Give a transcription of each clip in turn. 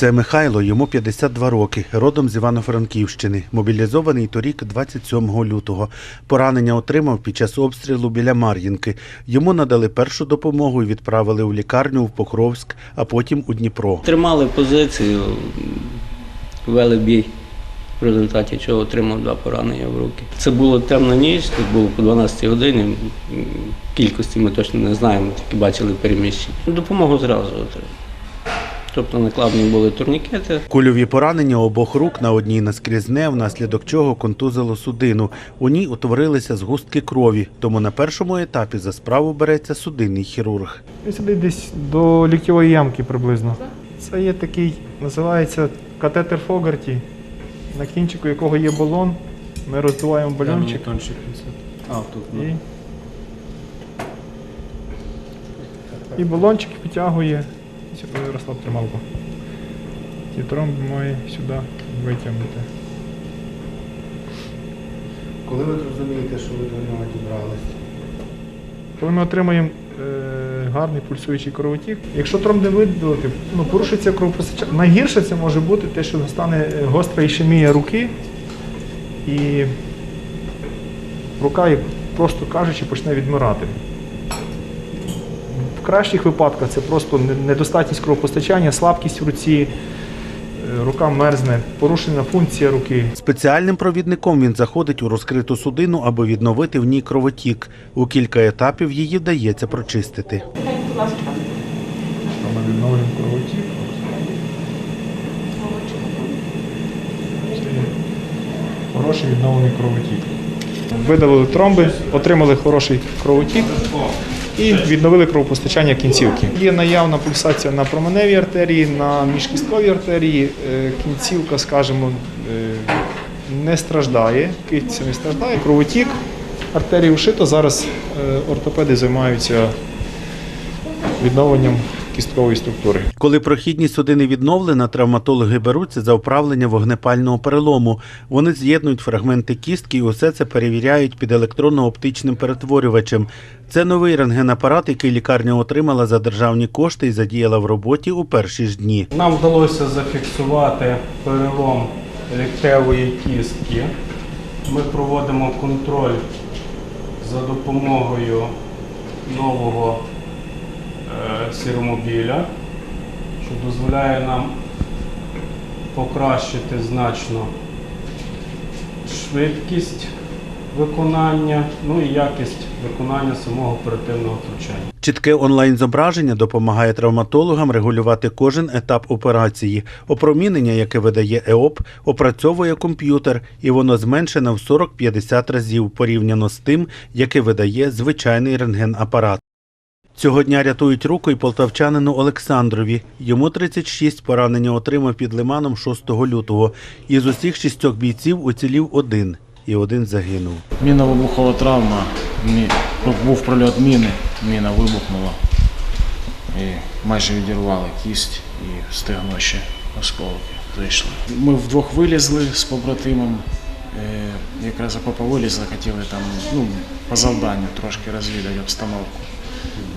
Це Михайло, йому 52 роки, родом з Івано-Франківщини, мобілізований торік 27 лютого. Поранення отримав під час обстрілу біля Мар'їнки. Йому надали першу допомогу і відправили у лікарню в Покровськ, а потім у Дніпро. Тримали позицію, вели бій, в результаті чого отримав два поранення в руки. Це було темна ніч, тут було по 12 годині. Кількості ми точно не знаємо, тільки бачили переміщення. Допомогу зразу отримав. Тобто накладені були турнікети. Кульові поранення обох рук на одній наскрізне, внаслідок чого контузило судину. У ній утворилися згустки крові, тому на першому етапі за справу береться судинний хірург. Він сидить десь до ліктьової ямки приблизно. Це є такий, називається катетер Фогарті, на кінчику якого є балон. Ми роздуваємо бальончик А, тут, і, і балончик підтягує. Сюди Ярослав трималку. Ті тромб має сюди витягнути. Коли ви зрозумієте, що ви до нього дібралися? Коли ми отримаємо е, гарний пульсуючий кровотік, якщо тромб не видалити, ну, порушиться кровопостачання. Найгірше це може бути те, що стане е, гостра ішемія руки, і рука, як просто кажучи, почне відмирати. Кращих випадках це просто недостатність кровопостачання, слабкість в руці, е, рука мерзне, порушена функція руки. Спеціальним провідником він заходить у розкриту судину, аби відновити в ній кровотік. У кілька етапів її вдається прочистити. Ми відновлюємо кровотік. Хороший відновлений кровотік. Видалили тромби, отримали хороший кровотік і відновили кровопостачання кінцівки. Є наявна пульсація на променевій артерії, на міжкістковій артерії. Е, Кінцівка, скажімо, е, не страждає, кістця не страждає. Кровотік, артерії вшито. Зараз е, ортопеди займаються відновленням кісткової структури. Коли прохідність судини відновлена, травматологи беруться за вправлення вогнепального перелому. Вони з'єднують фрагменти кістки і усе це перевіряють під електронно-оптичним перетворювачем. Це новий рентгенапарат, який лікарня отримала за державні кошти і задіяла в роботі у перші ж дні. Нам вдалося зафіксувати перелом ліктевої кістки. Ми проводимо контроль за допомогою нового сіромобіля, що дозволяє нам покращити значно швидкість виконання, ну і якість виконання самого оперативного втручання. Чітке онлайн-зображення допомагає травматологам регулювати кожен етап операції. Опромінення, яке видає ЕОП, опрацьовує комп'ютер, і воно зменшене в 40-50 разів порівняно з тим, яке видає звичайний рентгенапарат. Цього дня рятують руку і полтавчанину Олександрові. Йому 36 поранення отримав під лиманом 6 лютого. Із усіх шістьох бійців уцілів один, і один загинув. Мінно-вибухова травма, був прольот міни, міна вибухнула і майже відірвали кість і стегно ще осколки зайшли. Ми вдвох вилізли з побратимом, е, якраз окопа вилізли, хотіли там ну, по завданню трошки розвідати обстановку.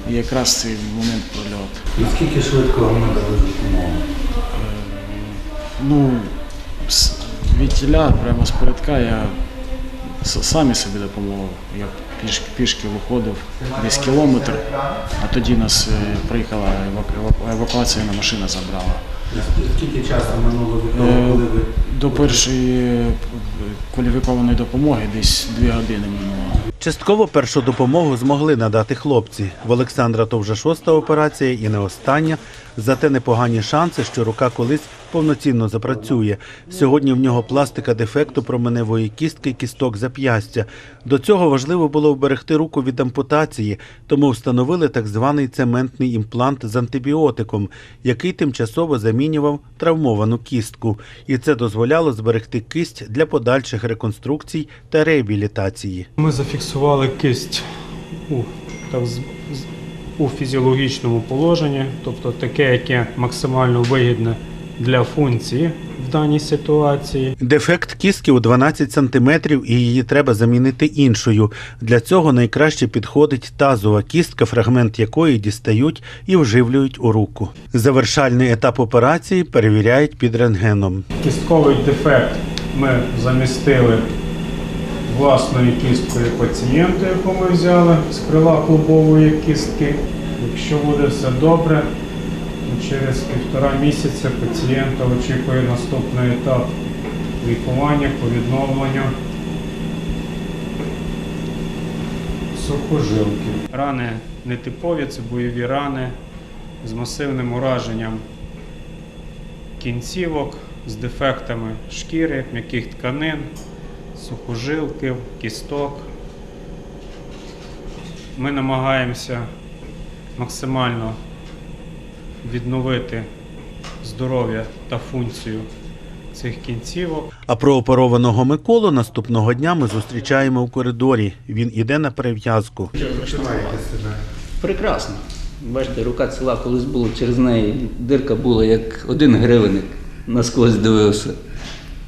І якраз цей момент прольот. І скільки швидко вам надали допомогу? Ну, з- від тіля, прямо з передка я самі собі допомогли. Я пішки, пішки виходив десь кілометр, а тоді нас е, приїхала еваку- еваку- евакуаційна машина забрала. Скільки часу минуло від коли До першої е, кваліфікованої допомоги десь дві години минуло. Частково першу допомогу змогли надати хлопці. В Олександра то вже шоста операція і не остання. Зате непогані шанси, що рука колись повноцінно запрацює. Сьогодні в нього пластика дефекту променевої кістки і кісток зап'ястя. До цього важливо було вберегти руку від ампутації, тому встановили так званий цементний імплант з антибіотиком, який тимчасово замінював травмовану кістку. І це дозволяло зберегти кисть для подальших реконструкцій та реабілітації. Ми зафіксували кисть у, так, у фізіологічному положенні, тобто таке, яке максимально вигідне для функції в даній ситуації. Дефект кістки у 12 см і її треба замінити іншою. Для цього найкраще підходить тазова кістка, фрагмент якої дістають і вживлюють у руку. Завершальний етап операції перевіряють під рентгеном. Кістковий дефект ми замістили власною кісткою пацієнта, яку ми взяли з крила клубової кістки. Якщо буде все добре, через півтора місяця пацієнта очікує наступний етап лікування по відновленню сухожилки. Рани нетипові, це бойові рани з масивним ураженням кінцівок, з дефектами шкіри, м'яких тканин, сухожилків, кісток. Ми намагаємося максимально відновити здоров'я та функцію цих кінцівок. А прооперованого Миколу наступного дня ми зустрічаємо в коридорі. Він іде на перев'язку. Прекрасно. Бачите, рука ціла колись була, через неї дирка була як один гривенник насквозь дивився.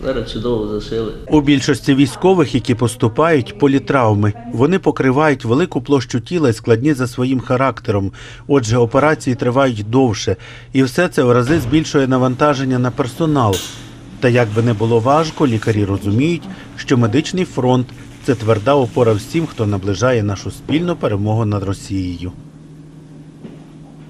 Зараз чудово зашили. У більшості військових, які поступають, політравми. Вони покривають велику площу тіла і складні за своїм характером. Отже, операції тривають довше, і все це в рази збільшує навантаження на персонал. Та як би не було важко, лікарі розуміють, що медичний фронт це тверда опора всім, хто наближає нашу спільну перемогу над Росією.